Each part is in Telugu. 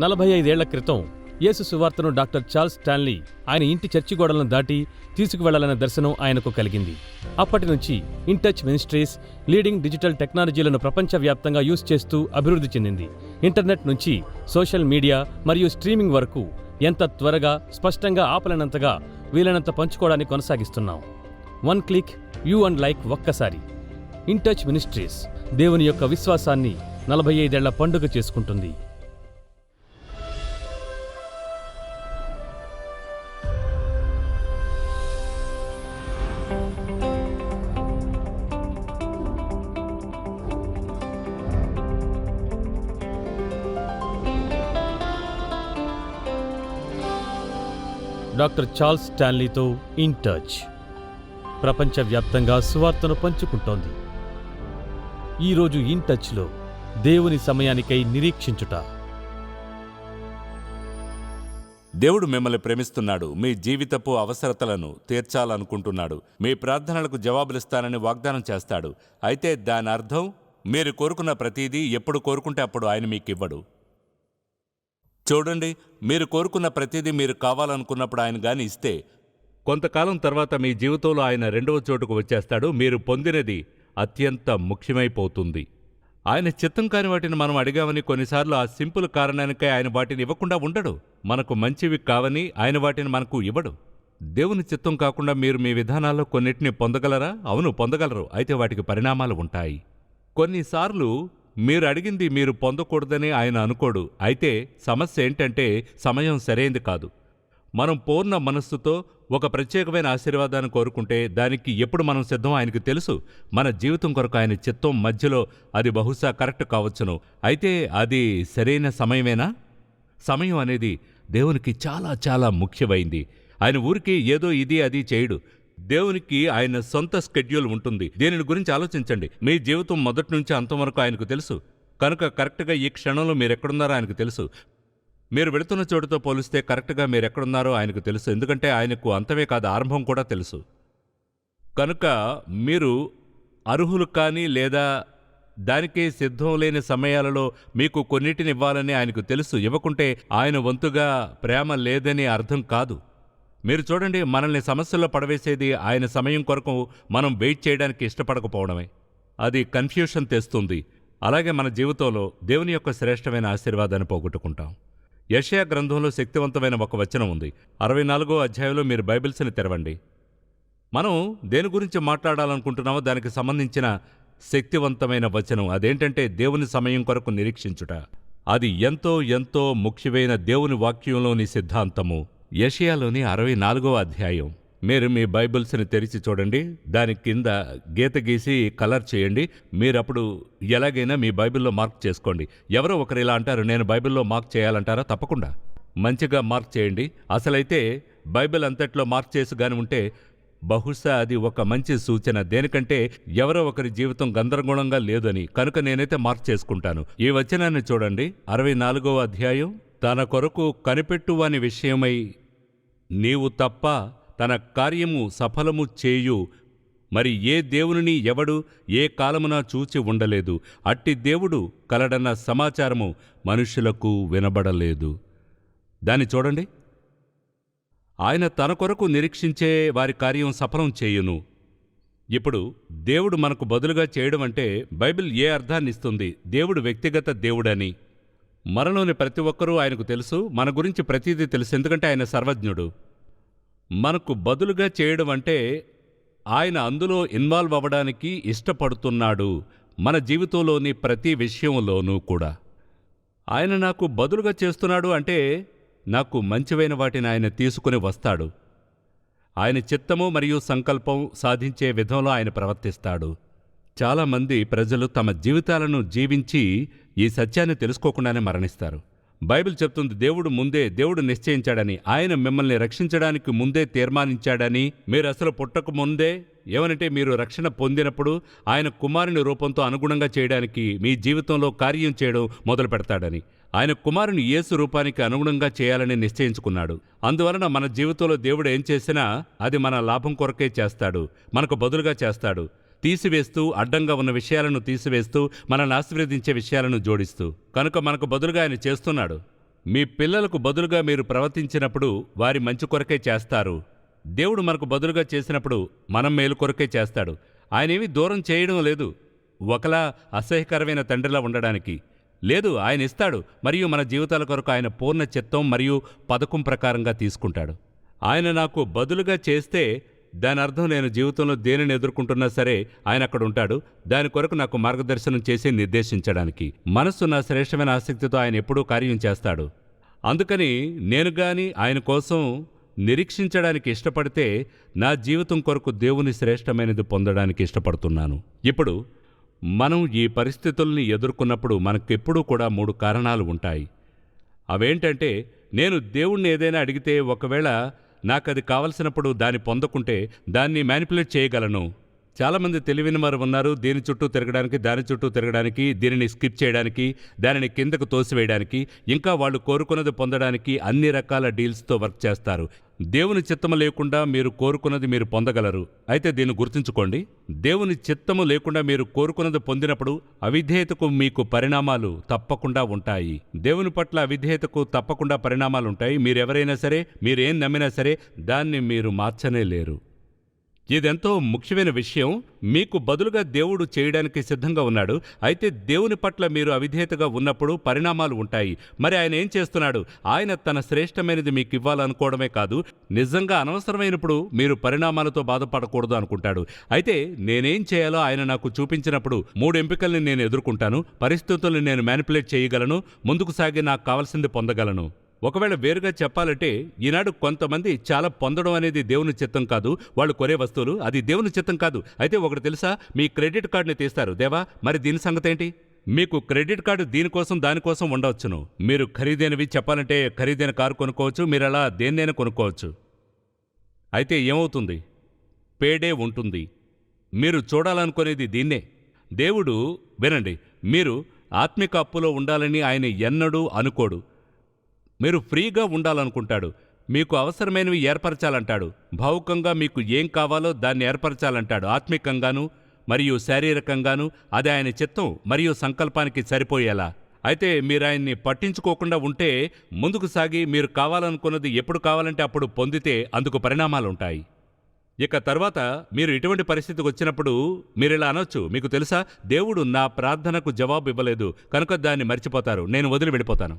నలభై ఐదేళ్ళ క్రితం యేసు సువార్తను డాక్టర్ చార్ల్స్ స్టాన్లీ ఆయన ఇంటి చర్చి గోడలను దాటి తీసుకువెళ్ళాలన్న దర్శనం ఆయనకు కలిగింది. అప్పటి నుంచి in touch ministries leading digital టెక్నాలజీలను ప్రపంచవ్యాప్తంగా యూజ్ చేస్తూ అభివృద్ధి చెందింది. ఇంటర్నెట్ నుంచి సోషల్ మీడియా మరియు స్ట్రీమింగ్ వరకు ఎంత త్వరగా స్పష్టంగా ఆపలేనంతగా వీలైనంత పంచుకోవడాన్ని కొనసాగిస్తున్నాం. One click you and like ఒక్కసారి. ఇంటచ్ మినిస్ట్రీస్ దేవుని యొక్క విశ్వాసాన్ని నలభై ఐదేళ్ళ పండుగ చేసుకుంటుంది. డాక్టర్ చార్ల్స్ స్టాన్లీతో ఇన్ టచ్. ప్రపంచవ్యాప్తంగా సువార్తను పంచుకుంటోంది. ఈరోజు ఇన్ టచ్లో దేవుని సమయానికై నిరీక్షించుట. దేవుడు మిమ్మల్ని ప్రేమిస్తున్నాడు. మీ జీవితపు అవసరతలను తీర్చాలనుకుంటున్నాడు. మీ ప్రార్థనలకు జవాబులిస్తానని వాగ్దానం చేస్తాడు. అయితే దాని అర్థం మీరు కోరుకున్న ప్రతిదీ ఎప్పుడు కోరుకుంటే అప్పుడు ఆయన మీకు ఇవ్వడు చూడండి మీరు కోరుకున్న ప్రతిదీ మీరు కావాలనుకున్నప్పుడు ఆయన గాని ఇస్తే. కొంతకాలం తర్వాత మీ జీవితంలో ఆయన రెండవ చోటుకు వచ్చేస్తాడు మీరు పొందినది అత్యంత ముఖ్యమైపోతుంది. ఆయన చిత్తం కాని వాటిని మనం అడిగామని కొన్నిసార్లు ఆ సింపుల్ కారణానికే ఆయన వాటిని ఇవ్వకుండా ఉండడు. మనకు మంచివి కావని ఆయన వాటిని మనకు ఇవ్వడు. దేవుని చిత్తం కాకుండా మీరు మీ విధానాల్లో కొన్నిటిని పొందగలరా? అవును పొందగలరు. అయితే వాటికి పరిణామాలు ఉంటాయి. కొన్నిసార్లు మీరు అడిగింది మీరు పొందకూడదని ఆయన అనుకోడు. అయితే సమస్య ఏంటంటే సమయం సరైంది కాదు. మనం పూర్ణ మనస్సుతో ఒక ప్రత్యేకమైన ఆశీర్వాదాన్ని కోరుకుంటే దానికి ఎప్పుడు మనం సిద్ధం ఆయనకు తెలుసు. మన జీవితం కొరకు ఆయన చిత్తం మధ్యలో అది బహుశా కరెక్ట్ కావచ్చును. అయితే అది సరైన సమయమేనా? సమయం అనేది దేవునికి చాలా చాలా ముఖ్యమైంది. ఆయన ఊరికి ఏదో ఇది అది చేయడు. దేవునికి ఆయన సొంత స్కెడ్యూల్ ఉంటుంది. దీనిని గురించి ఆలోచించండి. మీ జీవితం మొదటి నుంచి అంతం వరకు ఆయనకు తెలుసు. కనుక కరెక్ట్గా ఈ క్షణంలో మీరు ఎక్కడున్నారో ఆయనకు తెలుసు. మీరు వెళుతున్న చోటుతో పోలిస్తే కరెక్ట్గా మీరు ఎక్కడున్నారో ఆయనకు తెలుసు. ఎందుకంటే ఆయనకు అంతమే కాదు ఆరంభం కూడా తెలుసు. కనుక మీరు అర్హులు కానీ లేదా దానికే సిద్ధం లేని సమయాలలో మీకు కొన్నిటిని ఇవ్వాలని ఆయనకు తెలుసు. ఇవ్వకుంటే ఆయన వంతుగా ప్రేమ లేదని అర్థం కాదు. మీరు చూడండి మనల్ని సమస్యల్లో పడవేసేది ఆయన సమయం కొరకు మనం వెయిట్ చేయడానికి ఇష్టపడకపోవడమే. అది కన్ఫ్యూషన్ తెస్తుంది. అలాగే మన జీవితంలో దేవుని యొక్క శ్రేష్టమైన ఆశీర్వాదాన్ని పోగొట్టుకుంటాం. యషయా గ్రంథంలో శక్తివంతమైన ఒక వచనం ఉంది. అరవై నాలుగో అధ్యాయంలో మీరు బైబిల్స్ని తెరవండి. మనం దేని గురించి మాట్లాడాలనుకుంటున్నామో దానికి సంబంధించిన శక్తివంతమైన వచనం. అదేంటంటే దేవుని సమయం కొరకు నిరీక్షించుట. అది ఎంతో ఎంతో ముఖ్యమైన దేవుని వాక్యంలోని సిద్ధాంతము. యషియాలోని అరవై నాలుగవ అధ్యాయం. మీరు మీ బైబిల్స్ని తెరిచి చూడండి. దాని కింద గీత గీసి కలర్ చేయండి. మీరప్పుడు ఎలాగైనా మీ బైబిల్లో మార్క్ చేసుకోండి. ఎవరో ఒకరు ఇలా అంటారు నేను బైబిల్లో మార్క్ చేయాలంటారా? తప్పకుండా. మంచిగా మార్క్ చేయండి. అసలైతే బైబిల్ అంతట్లో మార్క్ చేసి గాని ఉంటే బహుశా అది ఒక మంచి సూచన. దేనికంటే ఎవరో ఒకరి జీవితం గందరగోళంగా లేదని. కనుక నేనైతే మార్క్ చేసుకుంటాను. ఈ వచనాన్ని చూడండి. అరవై నాలుగవ అధ్యాయం. తన కొరకు కనిపెట్టువాని విషయమై నీవు తప్ప తన కార్యము సఫలము చేయు. మరి ఏ దేవునిని ఎవడు ఏ కాలమున చూచి ఉండలేదు. అట్టి దేవుడు కలడన్న సమాచారము మనుషులకు వినబడలేదు. దాన్ని చూడండి. ఆయన తన కొరకు నిరీక్షించే వారి కార్యం సఫలం చేయును. ఇప్పుడు దేవుడు మనకు బదులుగా చేయడం అంటే బైబిల్ ఏ అర్థాన్ని ఇస్తుంది? దేవుడు వ్యక్తిగత దేవుడని. మనలోని ప్రతి ఒక్కరూ ఆయనకు తెలుసు మన గురించి ప్రతిదీ తెలుసు ఎందుకంటే ఆయన సర్వజ్ఞుడు. మనకు బదులుగా చేయడం అంటే ఆయన అందులో ఇన్వాల్వ్ అవ్వడానికి ఇష్టపడుతున్నాడు మన జీవితంలోని ప్రతి విషయంలోనూ కూడా. ఆయన నాకు బదులుగా చేస్తున్నాడు అంటే నాకు మంచివైన వాటిని ఆయన తీసుకుని వస్తాడు. ఆయన చిత్తము మరియు సంకల్పం సాధించే విధంలో ఆయన ప్రవర్తిస్తాడు. చాలామంది ప్రజలు తమ జీవితాలను జీవించి ఈ సత్యాన్ని తెలుసుకోకుండానే మరణిస్తారు. బైబిల్ చెప్తుంది దేవుడు ముందే దేవుడు నిశ్చయించాడని ఆయన మిమ్మల్ని రక్షించడానికి ముందే తీర్మానించాడని మీరు అసలు పుట్టక ముందే? ఏమనంటే మీరు రక్షణ పొందినప్పుడు ఆయన కుమారుని రూపంతో అనుగుణంగా చేయడానికి మీ జీవితంలో కార్యం చేయడం మొదలు పెడతాడని. ఆయన కుమారుని యేసు రూపానికి అనుగుణంగా చేయాలని నిశ్చయించుకున్నాడు. అందువలన మన జీవితంలో దేవుడు ఏం చేసినా అది మన లాభం కొరకే చేస్తాడు మనకు బదులుగా చేస్తాడు. తీసివేస్తూ అడ్డంగా ఉన్న విషయాలను తీసివేస్తూ మనల్ని ఆశీర్వదించే విషయాలను జోడిస్తూ. కనుక మనకు బదులుగా ఆయన చేస్తున్నాడు. మీ పిల్లలకు బదులుగా మీరు ప్రవర్తించినప్పుడు వారి మంచి కొరకే చేస్తారు. దేవుడు మనకు బదులుగా చేసినప్పుడు మనం మేలు కొరకే చేస్తాడు. ఆయనేమి దూరం చేయడం లేదు. ఒకలా అసహ్యకరమైన తండ్రిలా ఉండడానికి. లేదు ఆయన ఇస్తాడు మరియు మన జీవితాల కొరకు ఆయన పూర్ణ చిత్తం మరియు పథకం ప్రకారంగా తీసుకుంటాడు. ఆయన నాకు బదులుగా చేస్తే దాని అర్థం నేను జీవితంలో దేనిని ఎదుర్కొంటున్నా సరే ఆయన అక్కడ ఉంటాడు. దాని కొరకు నాకు మార్గదర్శనం చేసి నిర్దేశించడానికి. మనస్సు నా శ్రేష్టమైన ఆసక్తితో ఆయన ఎప్పుడూ కార్యం చేస్తాడు. అందుకని నేను గాని ఆయన కోసం నిరీక్షించడానికి ఇష్టపడితే నా జీవితం కొరకు దేవుని శ్రేష్టమైనది పొందడానికి ఇష్టపడుతున్నాను. ఇప్పుడు మనం ఈ పరిస్థితుల్ని ఎదుర్కొన్నప్పుడు మనకెప్పుడూ కూడా మూడు కారణాలు ఉంటాయి. అవేంటంటే నేను దేవుణ్ణి ఏదైనా అడిగితే ఒకవేళ నాకది కావలసినప్పుడు దాన్ని పొందకుంటే దాన్ని మ్యానిపులేట్ చేయగలను. చాలామంది తెలివైన వారు ఉన్నారు. దీని చుట్టూ తిరగడానికి దాని చుట్టూ తిరగడానికి దీనిని స్కిప్ చేయడానికి దానిని కిందకు తోసివేయడానికి ఇంకా వాళ్ళు కోరుకున్నది పొందడానికి అన్ని రకాల డీల్స్తో వర్క్ చేస్తారు. దేవుని చిత్తము లేకుండా మీరు కోరుకున్నది మీరు పొందగలరు. అయితే దీన్ని గుర్తుంచుకోండి. దేవుని చిత్తము లేకుండా మీరు కోరుకున్నది పొందినప్పుడు అవిధేయతకు మీకు పరిణామాలు తప్పకుండా ఉంటాయి. దేవుని పట్ల అవిధేయతకు తప్పకుండా పరిణామాలు ఉంటాయి. మీరెవరైనా సరే మీరేం నమ్మినా సరే దాన్ని మీరు మార్చనే లేరు. ఇదెంతో ముఖ్యమైన విషయం. మీకు బదులుగా దేవుడు చేయడానికి సిద్ధంగా ఉన్నాడు. అయితే దేవుని పట్ల మీరు అవిధేయతగా ఉన్నప్పుడు పరిణామాలు ఉంటాయి. మరి ఆయన ఏం చేస్తున్నాడు? ఆయన తన శ్రేష్టమైనది మీకు ఇవ్వాలనుకోవడమే కాదు. నిజంగా అనవసరమైనప్పుడు మీరు పరిణామాలతో బాధపడకూడదు అనుకుంటాడు. అయితే నేనేం చేయాలో ఆయన నాకు చూపించినప్పుడు మూడు ఎంపికల్ని నేను ఎదుర్కొంటాను. పరిస్థితుల్ని నేను మ్యానిపులేట్ చేయగలను. ముందుకు సాగి నాకు కావాల్సింది పొందగలను. ఒకవేళ వేరుగా చెప్పాలంటే ఈనాడు కొంతమంది చాలా పొందడం అనేది దేవుని చిత్తం కాదు. వాళ్ళు కొనే వస్తువులు అది దేవుని చిత్తం కాదు. అయితే ఒకటి తెలుసా? మీ క్రెడిట్ కార్డుని తీస్తారు. దేవా మరి దీని సంగతి ఏంటి? మీకు క్రెడిట్ కార్డు దీనికోసం దానికోసం ఉండవచ్చును. మీరు ఖరీదైనవి చెప్పాలంటే ఖరీదైన కారు కొనుక్కోవచ్చు. మీరు అలా దేన్నైనా కొనుక్కోవచ్చు. అయితే ఏమవుతుంది? పేడే ఉంటుంది. మీరు చూడాలనుకునేది దీన్నే. దేవుడు వినండి మీరు ఆత్మిక అప్పులో ఉండాలని ఆయన ఎన్నడూ అనుకోడు. మీరు ఫ్రీగా ఉండాలనుకుంటాడు. మీకు అవసరమైనవి ఏర్పరచాలంటాడు. భావుకంగా మీకు ఏం కావాలో దాన్ని ఏర్పరచాలంటాడు. ఆత్మికంగాను మరియు శారీరకంగాను అది ఆయన చిత్తం మరియు సంకల్పానికి సరిపోయేలా. అయితే మీరు ఆయన్ని పట్టించుకోకుండా ఉంటే ముందుకు సాగి మీరు కావాలనుకున్నది ఎప్పుడు కావాలంటే అప్పుడు పొందితే అందుకు పరిణామాలుంటాయి. ఇక తర్వాత మీరు ఇటువంటి పరిస్థితికి వచ్చినప్పుడు మీరు ఇలా అనొచ్చు. మీకు తెలుసా? దేవుడు నా ప్రార్థనకు జవాబు ఇవ్వలేదు. కనుక దాన్ని మర్చిపోతారు. నేను వదిలి వెళ్ళిపోతాను.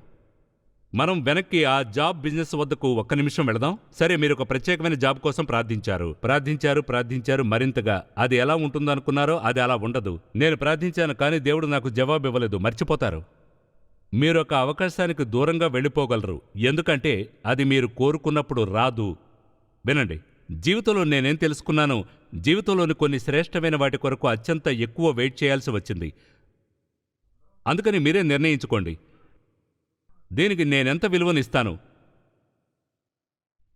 మనం వెనక్కి ఆ జాబ్ బిజినెస్ వద్దకు ఒక్క నిమిషం వెళదాం. సరే మీరు ఒక ప్రత్యేకమైన జాబ్ కోసం ప్రార్థించారు. ప్రార్థించారు ప్రార్థించారు మరింతగా. అది ఎలా ఉంటుందనుకున్నారో అది అలా ఉండదు. నేను ప్రార్థించాను కానీ దేవుడు నాకు జవాబు ఇవ్వలేదు. మర్చిపోతారు. మీరు ఒక అవకాశానికి దూరంగా వెళ్ళిపోగలరు. ఎందుకంటే అది మీరు కోరుకున్నప్పుడు రాదు. వినండి. జీవితంలో నేనేం తెలుసుకున్నాను? జీవితంలోని కొన్ని శ్రేష్టమైన వాటి కొరకు అత్యంత ఎక్కువ వెయిట్ చేయాల్సి వచ్చింది. అందుకని మీరే నిర్ణయించుకోండి. దీనికి నేనెంత విలువనిస్తాను?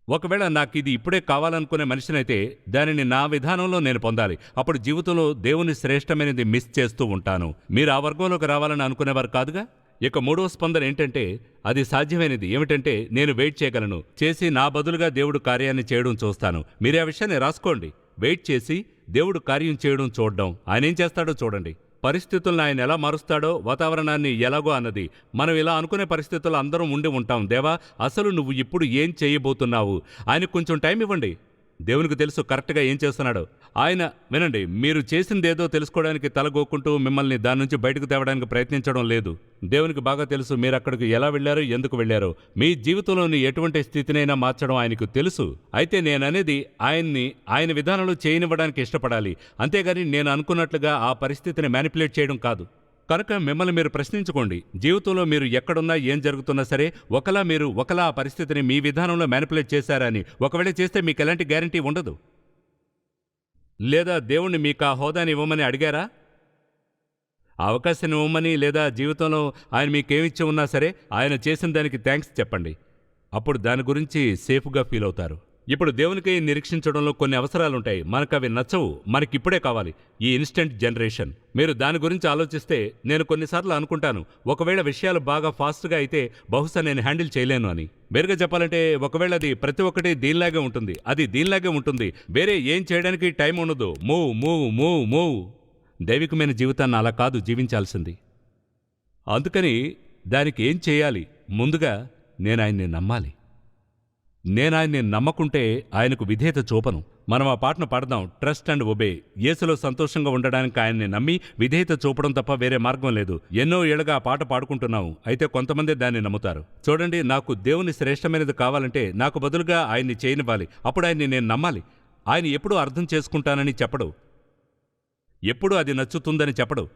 ఒకవేళ నాకు ఇది ఇప్పుడే కావాలనుకునే మనిషినైతే దానిని నా విధానంలో నేను పొందాలి. అప్పుడు జీవితంలో దేవుని శ్రేష్టమైనది మిస్ చేస్తూ ఉంటాను. మీరు ఆ వర్గంలోకి రావాలని అనుకునేవారు కాదుగా? ఇక మూడవ స్పందన ఏంటంటే అది సాధ్యమైనది. ఏమిటంటే నేను వెయిట్ చేయగలను. చేసి నా బదులుగా దేవుడు కార్యాన్ని చేయడం చూస్తాను. మీరు ఆ విషయాన్ని రాసుకోండి. వెయిట్ చేసి దేవుడు కార్యం చేయడం చూడడం. ఆయన ఏం చేస్తాడో చూడండి. పరిస్థితులను ఆయన ఎలా మారుస్తాడో వాతావరణాన్ని ఎలాగో అన్నది. మనం ఇలా అనుకునే పరిస్థితుల్లో అందరం ఉండి ఉంటాం. దేవా అసలు నువ్వు ఇప్పుడు ఏం చేయబోతున్నావు? ఆయనకు కొంచెం టైం ఇవ్వండి. దేవునికి తెలుసు కరెక్ట్గా ఏం చేస్తున్నాడో. ఆయన వినండి మీరు చేసిందేదో తెలుసుకోవడానికి తలగోకుంటూ మిమ్మల్ని దాని నుంచి బయటకు తేవడానికి ప్రయత్నించడం లేదు. దేవునికి బాగా తెలుసు మీరు అక్కడికి ఎలా వెళ్ళారో ఎందుకు వెళ్ళారో. మీ జీవితంలోని ఎటువంటి స్థితినైనా మార్చడం ఆయనకు తెలుసు. అయితే నేననేది ఆయన్ని ఆయన విధానంలో చేయనివ్వడానికి ఇష్టపడాలి. అంతేగాని నేను అనుకున్నట్లుగా ఆ పరిస్థితిని మ్యానిపులేట్ చేయడం కాదు. కనుక మిమ్మల్ని మీరు ప్రశ్నించుకోండి. జీవితంలో మీరు ఎక్కడున్నా ఏం జరుగుతున్నా సరే ఒకలా మీరు ఒకలా ఆ పరిస్థితిని మీ విధానంలో మ్యానిపులేట్ చేశారని ఒకవేళ చేస్తే మీకు ఎలాంటి గ్యారంటీ ఉండదు. లేదా దేవుణ్ణి మీకు ఆ హోదాని ఇవ్వమని అడిగారా? ఆ ఇవ్వమని లేదా జీవితంలో ఆయన మీకేమిచ్చి ఉన్నా సరే ఆయన చేసిన దానికి థ్యాంక్స్ చెప్పండి. అప్పుడు దాని గురించి సేఫ్గా ఫీల్ అవుతారు. ఇప్పుడు దేవునికి నిరీక్షించడంలో కొన్ని అవసరాలుంటాయి. మనకు అవి నచ్చవు. మనకిప్పుడే కావాలి. ఈ ఇన్స్టెంట్ జనరేషన్. మీరు దాని గురించి ఆలోచిస్తే నేను కొన్నిసార్లు అనుకుంటాను. ఒకవేళ విషయాలు బాగా ఫాస్ట్గా అయితే బహుశా నేను హ్యాండిల్ చేయలేను అని. వేరుగా చెప్పాలంటే ఒకవేళ అది ప్రతి ఒక్కటి దీనిలాగే ఉంటుంది. అది దీనిలాగే ఉంటుంది. వేరే ఏం చేయడానికి టైం ఉండదు. Move move move move. దైవికమైన జీవితాన్ని అలా కాదు జీవించాల్సింది. అందుకని దానికి ఏం చేయాలి? ముందుగా నేను ఆయన్ని నమ్మాలి. నేనాయన్ని నమ్మకుంటే ఆయనకు విధేయత చూపను. మనం ఆ పాటను పాడదాం. ట్రస్ట్ అండ్ ఒబే యేసులో సంతోషంగా ఉండడానికి ఆయన్ని నమ్మి విధేయత చూపడం తప్ప వేరే మార్గం లేదు. ఎన్నో ఏళ్ళగా ఆ పాట పాడుకుంటున్నాము అయితే కొంతమంది దాన్ని నమ్ముతారు. చూడండి నాకు దేవుని శ్రేష్టమైనది కావాలంటే నాకు బదులుగా ఆయన్ని చేయనివ్వాలి. అప్పుడు ఆయన్ని నేను నమ్మాలి. ఆయన ఎప్పుడూ అర్థం చేసుకుంటానని చెప్పడు. ఎప్పుడు అది నచ్చుతుందని చెప్పడు.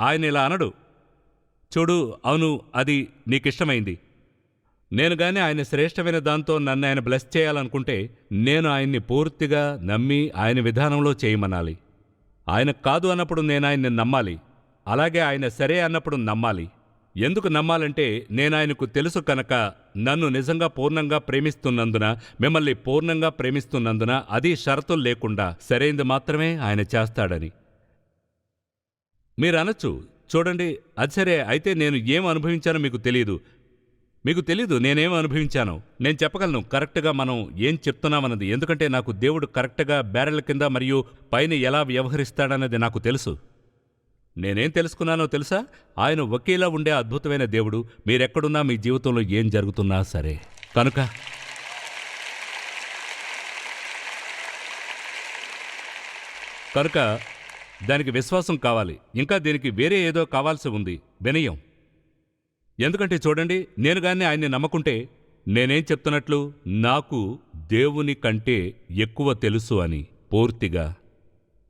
ఆయన ఇలా అనడు. చూడు అవును అది నీకిష్టమైంది. నేను గాని ఆయన శ్రేష్టమైన దాంతో నన్ను ఆయన బ్లెస్ చేయాలనుకుంటే నేను ఆయన్ని పూర్తిగా నమ్మి ఆయన విధానంలో చేయమనాలి. ఆయన కాదు అన్నప్పుడు నేను ఆయన్ని నమ్మాలి. అలాగే ఆయన సరే అన్నప్పుడు నమ్మాలి. ఎందుకు నమ్మాలంటే నేను ఆయనకు తెలుసు కనుక నన్ను నిజంగా పూర్ణంగా ప్రేమిస్తున్నందున మిమ్మల్ని పూర్ణంగా ప్రేమిస్తున్నందున అది షరతులు లేకుండా సరైంది మాత్రమే ఆయన చేస్తాడని. మీరు అనొచ్చు చూడండి అది సరే అయితే నేను ఏం అనుభవించానో మీకు తెలియదు మీకు తెలీదు నేనేం అనుభవించాను. నేను చెప్పగలను కరెక్ట్గా మనం ఏం చెప్తున్నామన్నది. ఎందుకంటే నాకు దేవుడు కరెక్ట్గా బ్యారెల్ కింద మరియు పైన ఎలా వ్యవహరిస్తాడన్నది నాకు తెలుసు. నేనేం తెలుసుకున్నానో తెలుసా? ఆయన ఒకేలా ఉండే అద్భుతమైన దేవుడు. మీరెక్కడున్నా మీ జీవితంలో ఏం జరుగుతున్నా సరే. కనుక కనుక దానికి విశ్వాసం కావాలి. ఇంకా దీనికి వేరే ఏదో కావాల్సి ఉంది. వినయం. ఎందుకంటే చూడండి నేను గాని ఆయన్ని నమ్మకుంటే నేనేం చెప్తున్నట్లు నాకు దేవుని కంటే ఎక్కువ తెలుసు అని పూర్తిగా.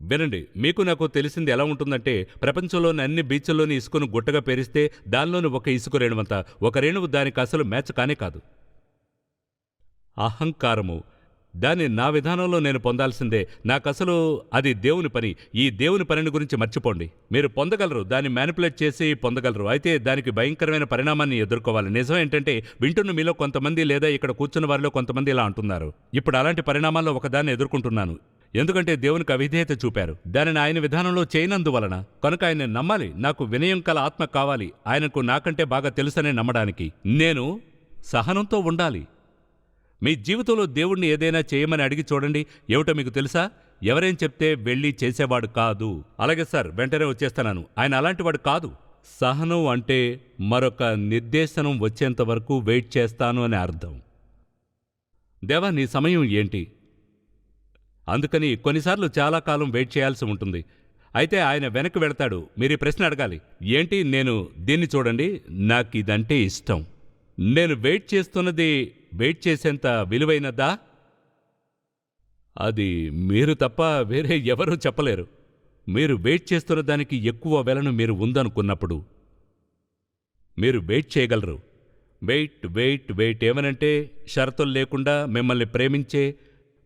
వినండి మీకు నాకు తెలిసింది ఎలా ఉంటుందంటే ప్రపంచంలోని అన్ని బీచ్ల్లోని ఇసుకను గుట్టగా పేరిస్తే దానిలోని ఒక ఇసుక రేణువంత ఒక రేణువు దానికి అసలు మ్యాచ్ కానే కాదు. అహంకారము దాన్ని నా విధానంలో నేను పొందాల్సిందే. నాకసలు అది దేవుని పని. ఈ దేవుని పనిని గురించి మర్చిపోండి. మీరు పొందగలరు. దాన్ని మ్యానిపులేట్ చేసి పొందగలరు. అయితే దానికి భయంకరమైన పరిణామాన్ని ఎదుర్కోవాలి. నిజం ఏంటంటే వింటున్న మీలో కొంతమంది లేదా ఇక్కడ కూర్చున్న వారిలో కొంతమంది ఇలా అంటున్నారు. ఇప్పుడు అలాంటి పరిణామాల్లో ఒకదాన్ని ఎదుర్కొంటున్నాను. ఎందుకంటే దేవునికి అవిధేయత చూపారు. దానిని ఆయన విధానంలో చేయనందువలన కనుక ఆయన నమ్మాలి. నాకు వినయం కల ఆత్మ కావాలి. ఆయనకు నాకంటే బాగా తెలుసనే నమ్మడానికి. నేను సహనంతో ఉండాలి. మీ జీవితంలో దేవుణ్ణి ఏదైనా చేయమని అడిగి చూడండి. ఏమిటో మీకు తెలుసా? ఎవరేం చెప్తే వెళ్ళి చేసేవాడు కాదు. అలాగే సార్ వెంటనే వచ్చేస్తున్నాను ఆయన అలాంటివాడు కాదు. సహనం అంటే మరొక నిర్దేశనం వచ్చేంత వరకు వెయిట్ చేస్తాను అని అర్థం. దేవా నీ సమయం ఏంటి? అందుకని కొన్నిసార్లు చాలా కాలం వెయిట్ చేయాల్సి ఉంటుంది. అయితే ఆయన వెనక్కి వెళతాడు. మీరు ఈ ప్రశ్న అడగాలి. ఏంటి? నేను దీన్ని చూడండి. నాకు ఇదంటే ఇష్టం. నేను వెయిట్ చేస్తున్నది వెయిట్ చేసేంత విలువైనదా? అది మీరు తప్ప వేరే ఎవరూ చెప్పలేరు. మీరు వెయిట్ చేస్తున్న దానికి ఎక్కువ వెలను మీరు ఉందనుకున్నప్పుడు. మీరు వెయిట్ చేయగలరు. వెయిట్ వెయిట్ వెయిట్ ఏమనంటే షరతులు లేకుండా మిమ్మల్ని ప్రేమించే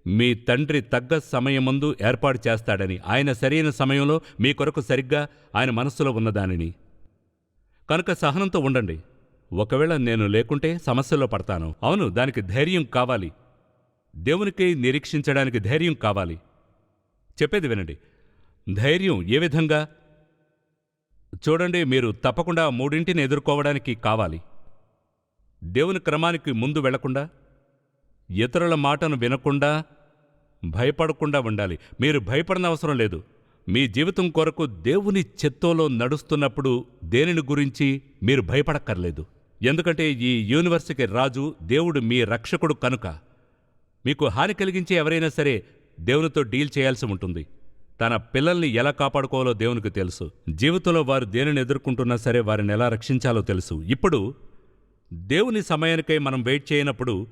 మీ తండ్రి తగ్గ సమయమందు ఏర్పాటు చేస్తాడని ఆయన సరైన సమయంలో మీ కొరకు సరిగ్గా ఆయన మనస్సులో ఉన్నదానిని. కనుక సహనంతో ఉండండి. ఒకవేళ నేను లేకుంటే సమస్యలో పడతాను. అవును దానికి ధైర్యం కావాలి. దేవునికి నిరీక్షించడానికి ధైర్యం కావాలి. చెప్పేది వినండి. ధైర్యం ఏ విధంగా? చూడండి మీరు తప్పకుండా మూడింటిని ఎదుర్కోవడానికి కావాలి. దేవుని క్రమానికి ముందు వెళ్ళకుండా ఇతరుల మాటను వినకుండా భయపడకుండా ఉండాలి. మీరు భయపడిన అవసరం లేదు. మీ జీవితం కొరకు దేవుని చెత్తోలో నడుస్తున్నప్పుడు దేనిని గురించి మీరు భయపడక్కర్లేదు. ఎందుకంటే ఈ యూనివర్స్కి రాజు దేవుడు మీ రక్షకుడు కనుక. మీకు హాని కలిగించే ఎవరైనా సరే దేవునితో డీల్ చేయాల్సి ఉంటుంది. తన పిల్లల్ని ఎలా కాపాడుకోవాలో దేవునికి తెలుసు. జీవితంలో వారు దేనిని ఎదుర్కొంటున్నా సరే వారిని ఎలా రక్షించాలో తెలుసు. ఇప్పుడు దేవుని సమయానికై మనం వెయిట్ చేయనప్పుడు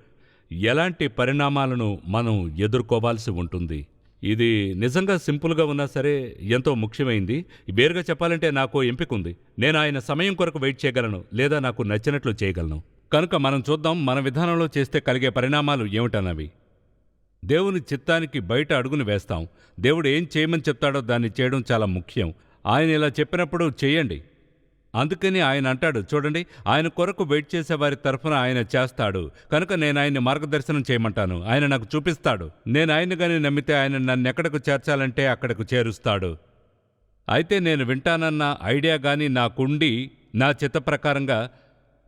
ఎలాంటి పరిణామాలను మనం ఎదుర్కోవాల్సి ఉంటుంది? ఇది నిజంగా సింపుల్గా ఉన్నా సరే ఎంతో ముఖ్యమైంది. వేరుగా చెప్పాలంటే నాకు ఎంపిక ఉంది నేను ఆయన సమయం కొరకు వెయిట్ చేయగలను లేదా నాకు నచ్చినట్లు చేయగలను. కనుక మనం చూద్దాం మన విధానంలో చేస్తే కలిగే పరిణామాలు ఏమిటన్నవి. దేవుని చిత్తానికి బయట అడుగును వేస్తాం. దేవుడు ఏం చేయమని చెప్తాడో దాన్ని చేయడం చాలా ముఖ్యం. ఆయన ఇలా చెప్పినప్పుడు చేయండి. అందుకని ఆయన అంటాడు చూడండి ఆయన కొరకు వెయిట్ చేసే వారి తరఫున ఆయన చేస్తాడు. కనుక నేను ఆయన్ని మార్గదర్శనం చేయమంటాను. ఆయన నాకు చూపిస్తాడు. నేను ఆయన గాని నమ్మితే ఆయన నన్ను ఎక్కడకు చేర్చాలంటే అక్కడకు చేరుస్తాడు. అయితే నేను వింటానన్న ఐడియా కానీ నాకుండి నా చిత్త ప్రకారంగా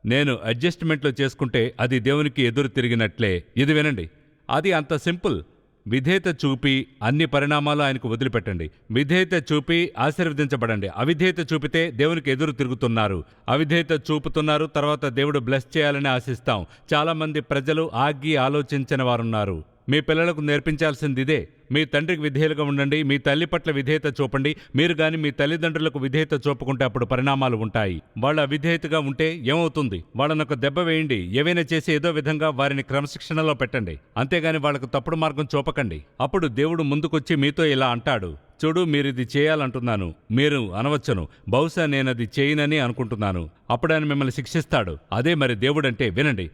నేను అడ్జస్ట్మెంట్లు చేసుకుంటే అది దేవునికి ఎదురు తిరిగినట్లే. ఇది వినండి. అది అంత సింపుల్. విధేయత చూపి అన్ని పరిణామాలు ఆయనకు వదిలిపెట్టండి. విధేయత చూపి ఆశీర్వదించబడండి. అవిధేయత చూపితే దేవునికి ఎదురు తిరుగుతున్నారు. అవిధేయత చూపుతున్నారు తర్వాత దేవుడు బ్లెస్ చేయాలని ఆశిస్తాం. చాలామంది ప్రజలు ఆగి ఆలోచించిన వారున్నారు. మీ పిల్లలకు నేర్పించాల్సింది ఇదే. మీ తండ్రికి విధేయులుగా ఉండండి మీ తల్లి పట్ల విధేయత చూపండి. మీరు గాని మీ తల్లిదండ్రులకు విధేయత చూపకుంటే అప్పుడు పరిణామాలు ఉంటాయి. వాళ్ళ విధేయతగా ఉంటే ఏమవుతుంది? వాళ్ళని ఒక దెబ్బ వేయండి. ఏవైనా చేసి ఏదో విధంగా వారిని క్రమశిక్షణలో పెట్టండి. అంతేగాని వాళ్ళకు తప్పుడు మార్గం చూపకండి. అప్పుడు దేవుడు ముందుకొచ్చి మీతో ఇలా అంటాడు. చూడు మీరు ఇది చేయాలంటున్నాను. మీరు అనవచ్చును. బహుశా నేనది చేయనని అనుకుంటున్నాను. అప్పుడు ఆయన మిమ్మల్ని శిక్షిస్తాడు. అదే మరి దేవుడంటే వినండి.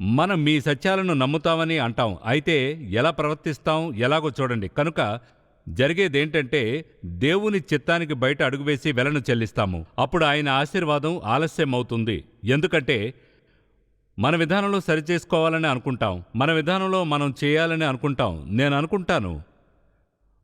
మనం మీ సత్యాలను నమ్ముతామని అంటాం. అయితే ఎలా ప్రవర్తిస్తాం? ఎలాగో చూడండి. కనుక జరిగేదేంటంటే దేవుని చిత్తానికి బయట అడుగువేసి వెలను చెల్లిస్తాము. అప్పుడు ఆయన ఆశీర్వాదం ఆలస్యం అవుతుంది ఎందుకంటే మన విధానంలో సరిచేసుకోవాలని అనుకుంటాం. మన విధానంలో మనం చేయాలని అనుకుంటాం. నేను అనుకుంటాను.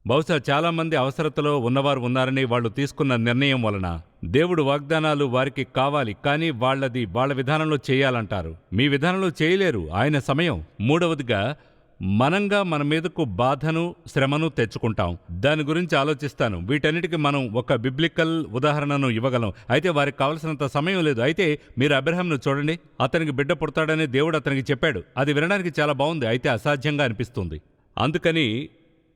బహుశా చాలామంది అవసరతలో ఉన్నవారు ఉన్నారని వాళ్ళు తీసుకున్న నిర్ణయం వలన దేవుడు వాగ్దానాలు వారికి కావాలి కానీ వాళ్ళది వాళ్ళ విధానంలో చేయాలంటారు. మీ విధానంలో చేయలేరు. ఆయన సమయం. మూడవదిగా మనంగా మన మీదకు బాధను శ్రమను తెచ్చుకుంటాం. దాని గురించి ఆలోచిస్తాను. వీటన్నిటికీ మనం ఒక బిబ్లికల్ ఉదాహరణను ఇవ్వగలం. అయితే వారికి కావలసినంత సమయం లేదు. అయితే మీరు అబ్రహాంను చూడండి. అతనికి బిడ్డ పుడతాడని దేవుడు అతనికి చెప్పాడు. అది వినడానికి చాలా బాగుంది. అయితే అసాధ్యంగా అనిపిస్తుంది. అందుకని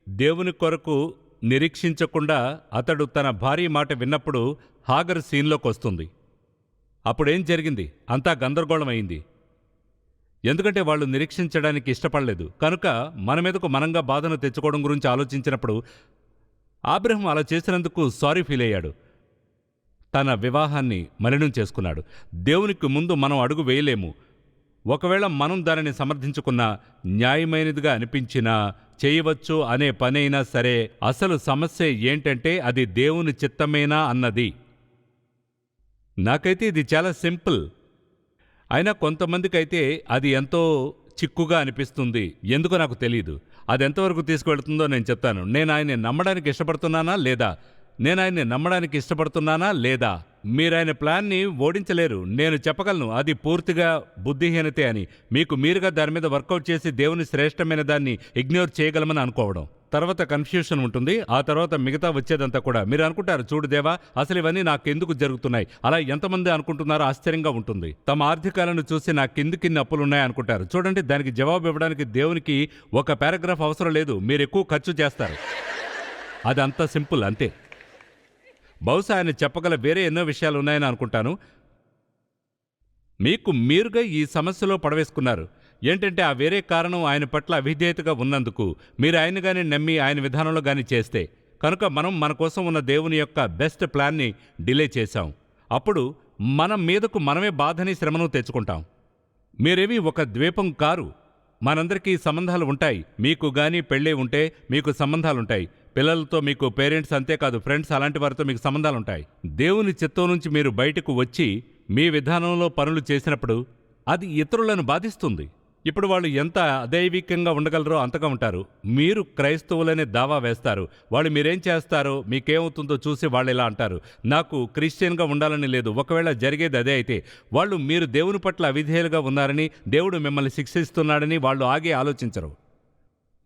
దేవుని కొరకు నిరీక్షించకుండా అతడు తన భార్య మాట విన్నప్పుడు హాగర్ సీన్లోకి వస్తుంది. అప్పుడేం జరిగింది? అంతా గందరగోళమైంది ఎందుకంటే వాళ్ళు నిరీక్షించడానికి ఇష్టపడలేదు. కనుక మన మీదకు మనంగా బాధను తెచ్చుకోవడం గురించి ఆలోచించినప్పుడు ఆబ్రహం అలా చేసినందుకు సారీ ఫీల్ అయ్యాడు. తన వివాహాన్ని మలినం చేసుకున్నాడు. దేవునికి ముందు మనం అడుగు వేయలేము. ఒకవేళ మనం దానిని సమర్థించుకున్నా న్యాయమైనదిగా అనిపించినా చేయవచ్చు అనే పనైనా సరే అసలు సమస్య ఏంటంటే అది దేవుని చిత్తమేనా అన్నది. నాకైతే ఇది చాలా సింపుల్. అయినా కొంతమందికైతే అది ఎంతో చిక్కుగా అనిపిస్తుంది. ఎందుకో నాకు తెలియదు అది ఎంతవరకు తీసుకువెళ్తుందో నేను చెప్తాను. నేను ఆయన్ని నమ్మడానికి ఇష్టపడుతున్నానా లేదా? నేను ఆయన్ని నమ్మడానికి ఇష్టపడుతున్నానా లేదా? మీరు ఆయన ప్లాన్ని ఓడించలేరు. నేను చెప్పగలను అది పూర్తిగా బుద్ధిహీనతే అని. మీకు మీరుగా దాని మీద వర్కౌట్ చేసి దేవుని శ్రేష్టమైన దాన్ని ఇగ్నోర్ చేయగలమని అనుకోవడం. తర్వాత కన్ఫ్యూషన్ ఉంటుంది. ఆ తర్వాత మిగతా వచ్చేదంతా కూడా. మీరు అనుకుంటారు చూడు దేవా అసలు ఇవన్నీ నాకెందుకు జరుగుతున్నాయి? అలా ఎంతమంది అనుకుంటున్నారో ఆశ్చర్యంగా ఉంటుంది. తమ ఆర్థికాలను చూసి నాకెందుకు ఇన్ని అప్పులున్నాయి అనుకుంటారు. చూడండి దానికి జవాబు ఇవ్వడానికి దేవునికి ఒక పారాగ్రాఫ్ అవసరం లేదు. మీరు ఎక్కువ ఖర్చు చేస్తారు. అది అంత సింపుల్ అంతే. బహుశా ఆయన చెప్పగల వేరే ఎన్నో విషయాలు ఉన్నాయని అనుకుంటాను. మీకు మీరుగా ఈ సమస్యలో పడవేసుకున్నారు. ఏంటంటే ఆ వేరే కారణం ఆయన పట్ల అవిధేయతగా ఉన్నందుకు మీరు ఆయన గాని నమ్మి ఆయన విధానంలో గాని చేస్తే కనుక మనం మన కోసం ఉన్న దేవుని యొక్క బెస్ట్ ప్లాన్ని డిలే చేశాం. అప్పుడు మనం మీదకు మనమే బాధని శ్రమను తెచ్చుకుంటాం. మీరేమీ ఒక ద్వీపం కారు. మనందరికీ సంబంధాలు ఉంటాయి. మీకు గాని పెళ్ళే ఉంటే మీకు సంబంధాలుంటాయి. పిల్లలతో మీకు పేరెంట్స్ అంతేకాదు ఫ్రెండ్స్ అలాంటి వారితో మీకు సంబంధాలుంటాయి. దేవుని చిత్తం నుంచి మీరు బయటకు వచ్చి మీ విధానంలో పనులు చేసినప్పుడు అది ఇతరులను బాధిస్తుంది. ఇప్పుడు వాళ్ళు ఎంత అదైవికంగా ఉండగలరో అంతగా ఉంటారు. మీరు క్రైస్తవులనే దావా వేస్తారు. వాళ్ళు మీరేం చేస్తారో మీకేమవుతుందో చూసి వాళ్ళు ఇలా అంటారు. నాకు క్రిస్టియన్గా ఉండాలని లేదు. ఒకవేళ జరిగేది అదే అయితే వాళ్ళు మీరు దేవుని పట్ల అవిధేయులుగా ఉన్నారని దేవుడు మిమ్మల్ని శిక్షిస్తున్నాడని వాళ్ళు ఆగే ఆలోచించరు.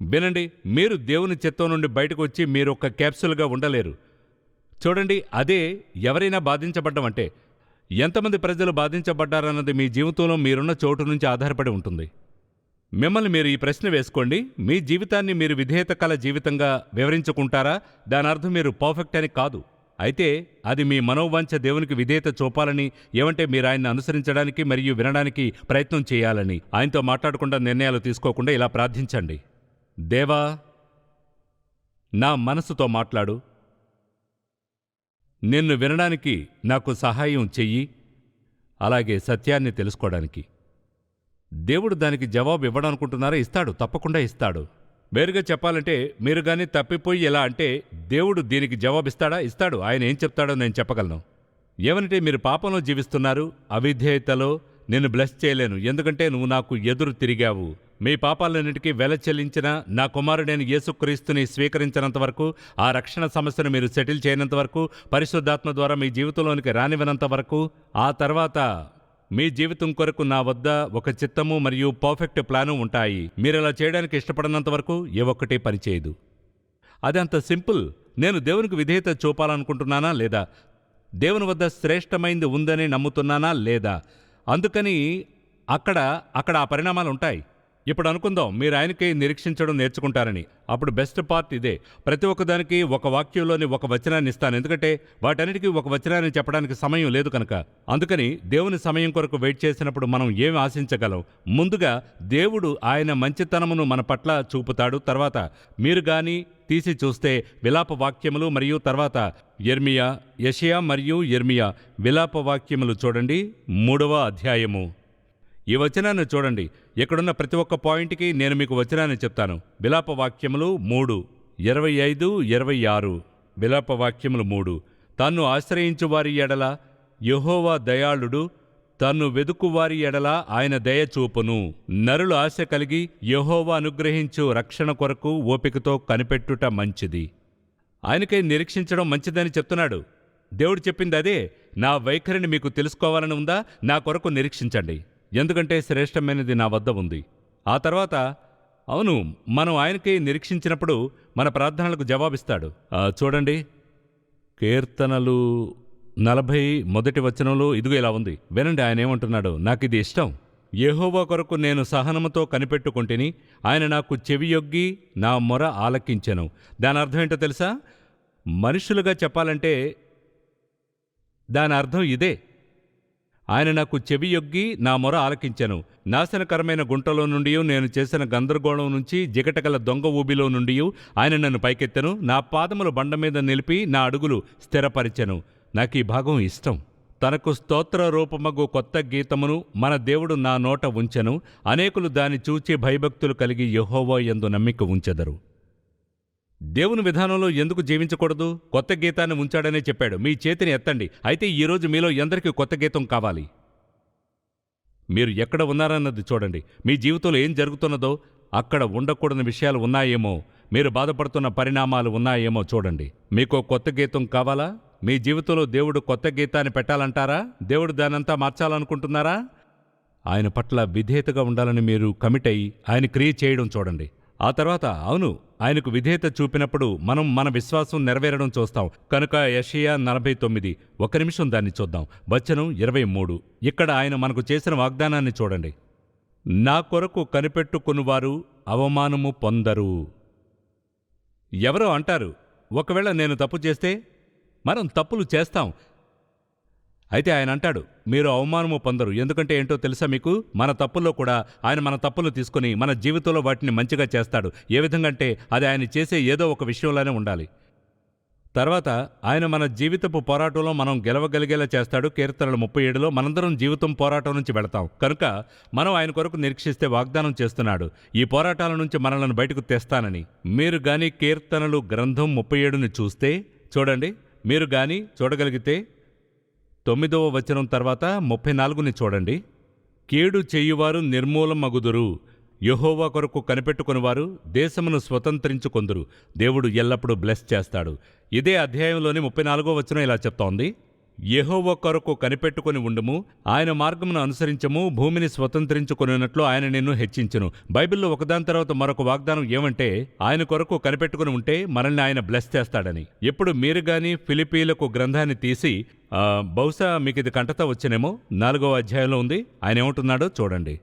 వినండి మీరు దేవుని చిత్తం నుండి బయటకు వచ్చి మీరు ఒక క్యాప్సుల్గా ఉండలేరు. చూడండి అదే ఎవరైనా బాధించబడ్డం అంటే ఎంతమంది ప్రజలు బాధించబడ్డారన్నది మీ జీవితంలో మీరున్న చోటు నుంచి ఆధారపడి ఉంటుంది. మిమ్మల్ని మీరు ఈ ప్రశ్న వేసుకోండి మీ జీవితాన్ని మీరు విధేయత కల జీవితంగా వివరించుకుంటారా? దాని అర్థం మీరు పర్ఫెక్ట్ అని కాదు. అయితే అది మీ మనోవాంఛ దేవునికి విధేయత చూపాలని ఏమంటే మీరు ఆయన్ని అనుసరించడానికి మరియు వినడానికి ప్రయత్నం చేయాలని. ఆయనతో మాట్లాడకుండా నిర్ణయాలు తీసుకోకుండా ఇలా ప్రార్థించండి. దేవా నా మనసుతో మాట్లాడు. నిన్ను వినడానికి నాకు సహాయం చెయ్యి. అలాగే సత్యాన్ని తెలుసుకోవడానికి. దేవుడు దానికి జవాబు ఇవ్వడానుకుంటున్నారా? ఇస్తాడు తప్పకుండా ఇస్తాడు. వేరుగా చెప్పాలంటే మీరు గాని తప్పిపోయి ఎలా అంటే దేవుడు దీనికి జవాబిస్తాడా ఇస్తాడు? ఆయన ఏం చెప్తాడో నేను చెప్పగలను. ఏమనంటే మీరు పాపంలో జీవిస్తున్నారు అవిధేయతలో నేను బ్లెస్ చేయలేను. ఎందుకంటే నువ్వు నాకు ఎదురు తిరిగావు. మీ పాపాలన్నిటికీ వెల చెల్లించిన నా కుమారుడైన యేసుక్రీస్తుని స్వీకరించినంత వరకు ఆ రక్షణ సమస్యను మీరు సెటిల్ చేయనంత వరకు పరిశుద్ధాత్మ ద్వారా మీ జీవితంలోనికి రానివ్వనంత వరకు ఆ తర్వాత మీ జీవితం కొరకు నా వద్ద ఒక చిత్తము మరియు పర్ఫెక్ట్ ప్లాను ఉంటాయి. మీరు అలా చేయడానికి ఇష్టపడినంత వరకు ఏ ఒక్కటి పనిచేయదు అది అంత సింపుల్. నేను దేవునికి విధేయత చూపాలనుకుంటున్నానా లేదా? దేవుని వద్ద శ్రేష్టమైంది ఉందని నమ్ముతున్నానా లేదా? అందుకని అక్కడ అక్కడ ఆ పరిణామాలు ఉంటాయి. ఇప్పుడు అనుకుందాం మీరు ఆయనకి నిరీక్షించడం నేర్చుకుంటారని. అప్పుడు బెస్ట్ పార్ట్ ఇదే. ప్రతి ఒక్కదానికి ఒక వాక్యంలోని ఒక వచనాన్ని ఇస్తాను. ఎందుకంటే వాటన్నిటికీ ఒక వచనాన్ని చెప్పడానికి సమయం లేదు కనుక. అందుకని దేవుని సమయం కొరకు వెయిట్ చేసినప్పుడు మనం ఏమి ఆశించగలం? ముందుగా దేవుడు ఆయన మంచితనమును మన పట్ల చూపుతాడు. తర్వాత మీరు గాని తీసి చూస్తే విలాప వాక్యములు మరియు తర్వాత ఎర్మియా యషియా మరియు ఎర్మియా విలాప వాక్యములు చూడండి. మూడవ అధ్యాయము. ఈ వచనాన్ని చూడండి. ఇక్కడున్న ప్రతి ఒక్క పాయింట్కి నేను మీకు వచనాన్ని చెప్తాను. విలాప వాక్యములు మూడు ఇరవై ఐదు ఇరవై ఆరు. విలాప వాక్యములు మూడు. తన్ను ఆశ్రయించు వారి ఎడల యెహోవా దయాళుడు తన్ను వెదుకువారి ఎడల ఆయన దయ చూపును. నరులు ఆశ కలిగి యెహోవా అనుగ్రహించు రక్షణ కొరకు ఓపికతో కనిపెట్టుట మంచిది. ఆయనకై నిరీక్షించడం మంచిదని చెప్తున్నాడు. దేవుడు చెప్పింది అదే. నా వైఖరిని మీకు తెలుసుకోవాలని ఉందా? నా కొరకు నిరీక్షించండి. ఎందుకంటే శ్రేష్టమైనది నా వద్ద ఉంది. ఆ తర్వాత అవును మనం ఆయనకి నిరీక్షించినప్పుడు మన ప్రార్థనలకు జవాబిస్తాడు. చూడండి. కీర్తనలు నలభై మొదటి వచనంలో ఇదిగో ఇలా ఉంది. వినండి ఆయన ఏమంటున్నాడు? నాకు ఇది ఇష్టం. యహోవా కొరకు నేను సహనముతో కనిపెట్టుకుంటేని ఆయన నాకు చెవియొగ్గి నా మొర ఆలకించెను. దాని అర్థం ఏంటో తెలుసా? మనుషులుగా చెప్పాలంటే దాని అర్థం ఇదే. ఆయన నాకు చెవియొగ్గి నా మొర ఆలకించెను. నాశనకరమైన గుంటలో నుండి నేను చేసిన గందరగోళం నుంచి జిగటగల దొంగ ఊబిలో నుండి ఆయన నన్ను పైకెత్తెను. నా పాదములు బండ మీద నిలిపి నా అడుగులు స్థిరపరిచెను. నాకు ఈ భాగం ఇష్టం. తనకు స్తోత్ర రూపమగు కొత్త గీతమును మన దేవుడు నా నోట ఉంచెను. అనేకులు దాని చూచి భయభక్తులు కలిగి యహోవో ఎందు నమ్మిక ఉంచెదరు. దేవుని విధానంలో ఎందుకు జీవించకూడదు? కొత్త గీతాన్ని ఉంచాడనే చెప్పాడు. మీ చేతిని ఎత్తండి. అయితే ఈరోజు మీలో ఎందరికీ కొత్త గీతం కావాలి? మీరు ఎక్కడ ఉన్నారన్నది చూడండి. మీ జీవితంలో ఏం జరుగుతున్నదో అక్కడ ఉండకూడని విషయాలు ఉన్నాయేమో మీరు బాధపడుతున్న పరిణామాలు ఉన్నాయేమో చూడండి. మీకు కొత్త గీతం కావాలా? మీ జీవితంలో దేవుడు కొత్త గీతాన్ని పెట్టాలంటారా? దేవుడు దానంతా మార్చాలనుకుంటున్నారా? ఆయన పట్ల విధేయతగా ఉండాలని మీరు కమిట్ అయి ఆయన క్రియ చేయడం చూడండి. ఆ తర్వాత అవును ఆయనకు విధేయత చూపినప్పుడు మనం మన విశ్వాసం నెరవేరడం చూస్తాం. కనుక యషియా నలభై తొమ్మిది. ఒక నిమిషం దాన్ని చూద్దాం. వచనం ఇరవై మూడు. ఇక్కడ ఆయన మనకు చేసిన వాగ్దానాన్ని చూడండి. నా కొరకు కనిపెట్టుకునివారు అవమానము పొందరు. ఎవరో అంటారు ఒకవేళ నేను తప్పు చేస్తే మనం తప్పులు చేస్తాం. అయితే ఆయన అంటాడు మీరు అవమానము పొందరు. ఎందుకంటే ఏంటో తెలుసా మీకు? మన తప్పుల్లో కూడా ఆయన మన తప్పులు తీసుకుని మన జీవితంలో వాటిని మంచిగా చేస్తాడు. ఏ విధంగా అంటే అది ఆయన చేసే ఏదో ఒక విషయంలోనే ఉండాలి. తర్వాత ఆయన మన జీవితపు పోరాటంలో మనం గెలవగలిగేలా చేస్తాడు. కీర్తనలు ముప్పై ఏడులో మనందరం జీవితం పోరాటం నుంచి వెళతాం. కనుక మనం ఆయన కొరకు నిరీక్షిస్తే వాగ్దానం చేస్తున్నాడు. ఈ పోరాటాల నుంచి మనలను బయటకు తెస్తానని. మీరు గాని కీర్తనలు గ్రంథం ముప్పై ఏడుని చూస్తే చూడండి మీరు గాని చూడగలిగితే తొమ్మిదవ వచనం తర్వాత ముప్పై నాలుగుని చూడండి. కీడు చేయువారు నిర్మూలమగుదురు. యహోవా కొరకు కనిపెట్టుకునివారు దేశమును స్వతంత్రించుకొందురు. దేవుడు ఎల్లప్పుడూ బ్లెస్ చేస్తాడు. ఇదే అధ్యాయంలోని ముప్పై నాలుగో వచనం ఇలా చెప్తోంది. యహోవ కొరకు కనిపెట్టుకుని ఉండుము ఆయన మార్గమును అనుసరించము భూమిని స్వతంత్రించుకున్నట్లు ఆయన నిన్ను హెచ్చించును. బైబిల్లో ఒకదాని తర్వాత మరొక వాగ్దానం ఏమంటే ఆయన కొరకు కనిపెట్టుకుని ఉంటే మనల్ని ఆయన బ్లెస్ చేస్తాడని. ఎప్పుడు మీరు గాని ఫిలిపీలకు గ్రంథాన్ని తీసి బహుశా మీకు ఇది కంటతో వచ్చినేమో? నాలుగవ అధ్యాయంలో ఉంది. ఆయన ఏమంటున్నాడో చూడండి.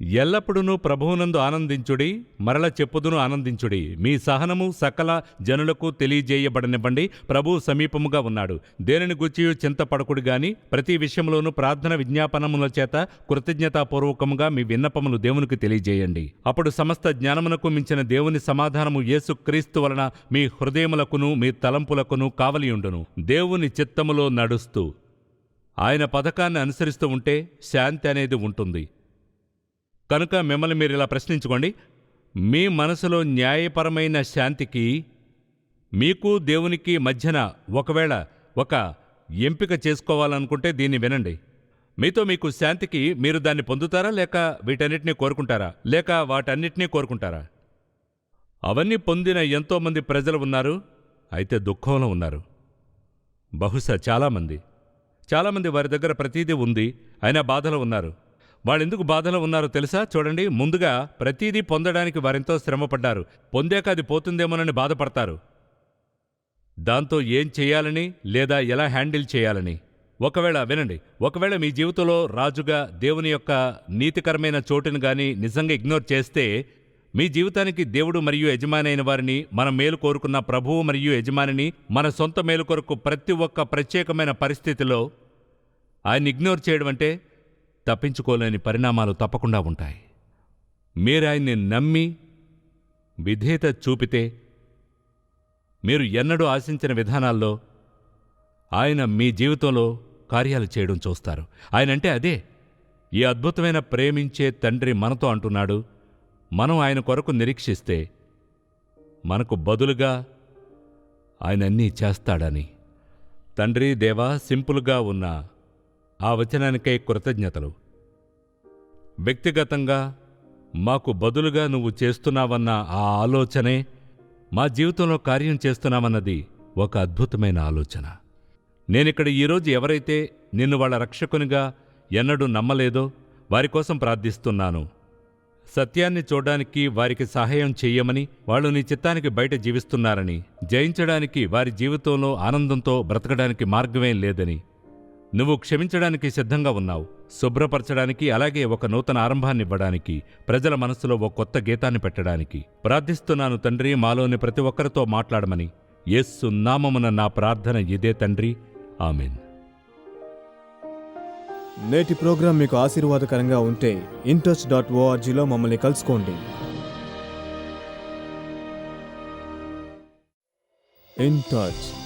ఎల్లప్పుడూ ప్రభువునందు ఆనందించుడి మరల చెప్పుదును ఆనందించుడి. మీ సహనము సకల జనులకు తెలియజేయబడనివ్వండి. ప్రభు సమీపముగా ఉన్నాడు. దేనిని గుచ్చియు చింతపడకుడు గాని ప్రతి విషయంలోనూ ప్రార్థన విజ్ఞాపనముల చేత కృతజ్ఞతాపూర్వకముగా మీ విన్నపములు దేవునికి తెలియజేయండి. అప్పుడు సమస్త జ్ఞానమునకు మించిన దేవుని సమాధానము యేసు క్రీస్తు వలన మీ హృదయములకును మీ తలంపులకును కావలియుండును. దేవుని చిత్తములో నడుస్తూ ఆయన పథకాన్ని అనుసరిస్తూ ఉంటే శాంతి అనేది ఉంటుంది. కనుక మిమ్మల్ని మీరు ఇలా ప్రశ్నించుకోండి. మీ మనసులో న్యాయపరమైన శాంతికి మీకు దేవునికి మధ్యన ఒకవేళ ఒక ఎంపిక చేసుకోవాలనుకుంటే దీన్ని వినండి. మీతో మీకు శాంతికి మీరు దాన్ని పొందుతారా? లేక వీటన్నిటినీ కోరుకుంటారా? లేక వాటన్నిటినీ కోరుకుంటారా? అవన్నీ పొందిన ఎంతోమంది ప్రజలు ఉన్నారు. అయితే దుఃఖంలో ఉన్నారు. బహుశా చాలామంది. చాలామంది వారి దగ్గర ప్రతీదీ ఉంది. అయినా బాధలో ఉన్నారు. వాళ్ళెందుకు బాధలో ఉన్నారో తెలుసా? చూడండి ముందుగా ప్రతీదీ పొందడానికి వారెంతో శ్రమపడ్డారు. పొందాక అది పోతుందేమోనని బాధపడతారు. దాంతో ఏం చేయాలని లేదా ఎలా హ్యాండిల్ చేయాలని? ఒకవేళ వినండి ఒకవేళ మీ జీవితంలో రాజుగా దేవుని యొక్క నీతికరమైన చోటును కానీ నిజంగా ఇగ్నోర్ చేస్తే మీ జీవితానికి దేవుడు మరియు యజమాని అయిన వారిని మన మేలు కోరుకున్న ప్రభువు మరియు యజమానిని మన సొంత మేలు కొరకు ప్రతి ఒక్క ప్రత్యేకమైన పరిస్థితిలో ఆయన ఇగ్నోర్ చేయడం అంటే తప్పించుకోలేని పరిణామాలు తప్పకుండా ఉంటాయి. మీరు ఆయన్ని నమ్మి విధేయత చూపితే మీరు ఎన్నడూ ఆశించిన విధానాల్లో ఆయన మీ జీవితంలో కార్యాలు చేయడం చూస్తారు. ఆయన అంటే అదే. ఈ అద్భుతమైన ప్రేమించే తండ్రి మనతో అంటున్నాడు. మనం ఆయన కొరకు నిరీక్షిస్తే మనకు బదులుగా ఆయన అన్నీ చేస్తాడని. తండ్రి దేవా సింపుల్గా ఉన్న ఆ వచనానికై కృతజ్ఞతలు. వ్యక్తిగతంగా మాకు బదులుగా నువ్వు చేస్తున్నావన్న ఆ ఆలోచనే మా జీవితంలో కార్యం చేస్తున్నామన్నది ఒక అద్భుతమైన ఆలోచన. నేనిక్కడ ఈరోజు ఎవరైతే నిన్ను వాళ్ళ రక్షకునిగా ఎన్నడూ నమ్మలేదో వారి కోసం ప్రార్థిస్తున్నాను. సత్యాన్ని చూడడానికి వారికి సహాయం చెయ్యమని వాళ్ళు నీ చిత్తానికి బయట జీవిస్తున్నారని జయించడానికి వారి జీవితంలో ఆనందంతో బ్రతకడానికి మార్గమేం లేదని నువ్వు క్షమించడానికి సిద్ధంగా ఉన్నావు. శుభ్రపరచడానికి అలాగే ఒక నూతన ఆరంభాన్నివ్వడానికి ప్రజల మనసులో ఒక కొత్త గీతాన్ని పెట్టడానికి. ప్రార్థిస్తున్నాను తండ్రి మాలోని ప్రతి ఒక్కరితో మాట్లాడమని. యేస్సు నామమున నా ప్రార్థన ఇదే తండ్రి. ఆమెన్. నేటి ప్రోగ్రాం మీకు ఆశీర్వాదకరంగా ఉంటే ఇంట్రెస్ట్ డాట్ ఓఆర్జీలో మమ్మల్ని కలుసుకోండి. In touch.